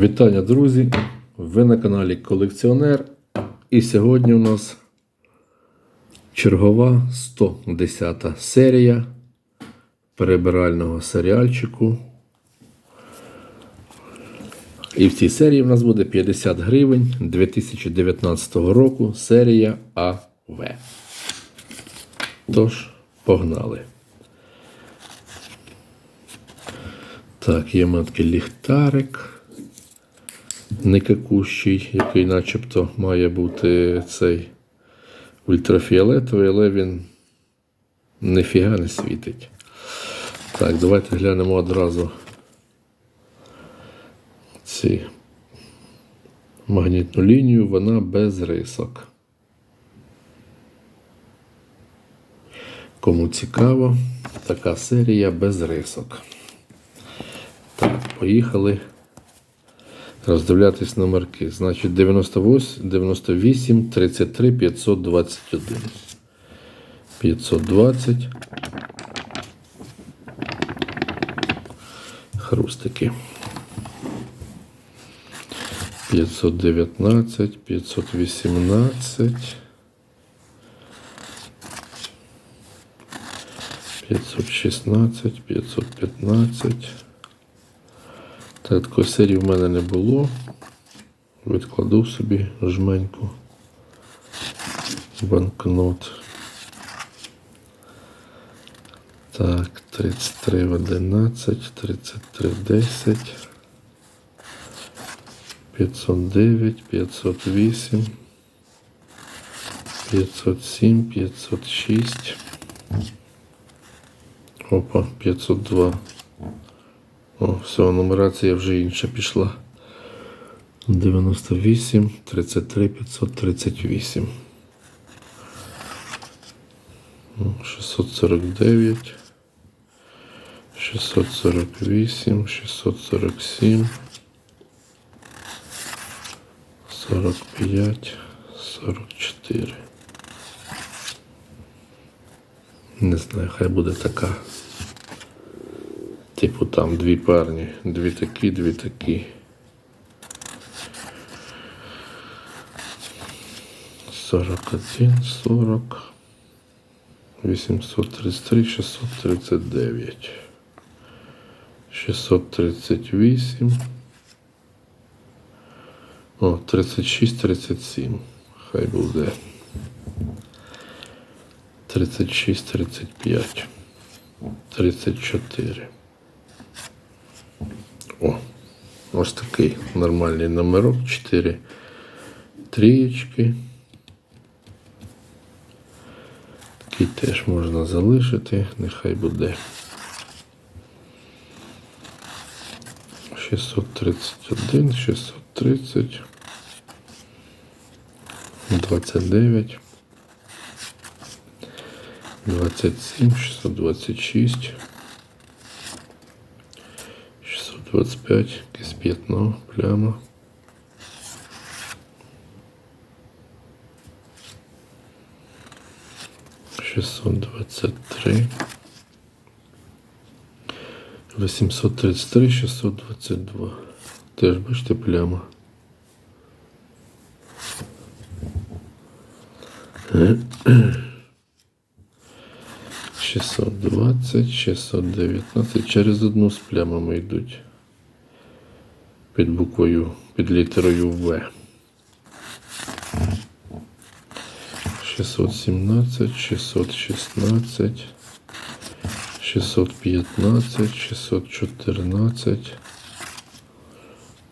Вітання, друзі! Ви на каналі Колекціонер. І сьогодні у нас чергова 110 серія перебирального серіальчику. І в цій серії в нас буде 50 гривень 2019 року серія АВ. Тож, погнали. Так, є маткий ліхтарик никакущий, який начебто має бути цей ультрафіолетовий, але він ніфіга не світить. Так, давайте глянемо одразу ці магнітну лінію, вона без рисок. Кому цікаво, така серія без рисок. Так, поїхали роздивлятись номерки. Значить, 98, 98 33 521. 520. Хрустики. 519, 518. 516, 515. Так, такої в мене не було. Відкладу собі жменьку банкнот. Так, 33 11, 33 10, 509, 508, 507, 506. Опа, 502. О, все, нумерація вже інша пішла. 98, 33, 538. Ну, 649, 648, 647, 45, 44. Не знаю, хай буде така. Типу там дві парні, дві такі, дві такі. 41, 40, 833, 639, 638, о, 36, 37, хай буде. 36, 35, 34. О, ось такий нормальний номерок, 4 трієчки. Такий теж можна залишити, нехай буде. 631, 630, 29, 27, 626, 625, якесь п'ятно, пляма. Шестьсот двадцать три. Восемьсот тридцать три, шестьсот двадцать два. Теж бачите пляма. Шістсот двадцять, шістсот дев'ятнадцять. Через одну з плямами йдуть. Під буквою, під літерою В. 617, 616, 615, 614,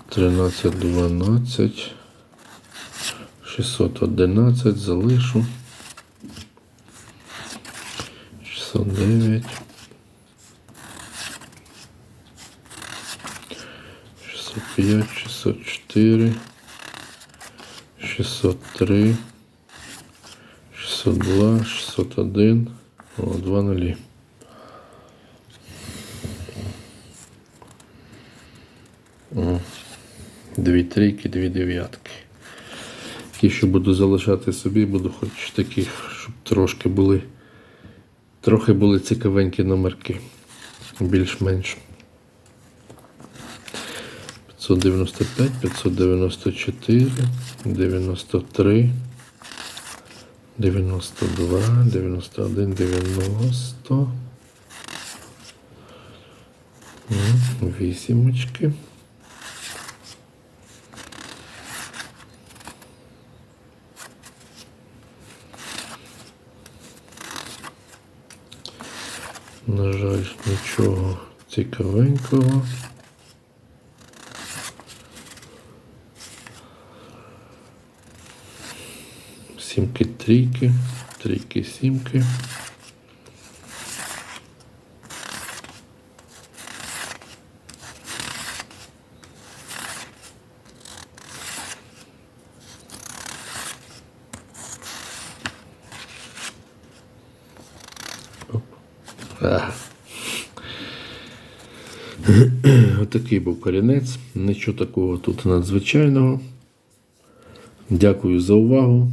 13, 12, 611 залишу. 609, 605, 604, 603, 602, 601, о, 2 нулі. Дві трійки, дві дев'ятки. Ті, що буду залишати собі, буду хоч таких, щоб трошки були, трохи були цікавенькі номерки. Більш-менш. 595, 594, 93, 92, 91, 90. М, Вісімочки. На жаль, нічого цікавенького. Сімки, трійки, трійки, сімки. Отакий був корінець. Нічого такого тут надзвичайного. Дякую за увагу.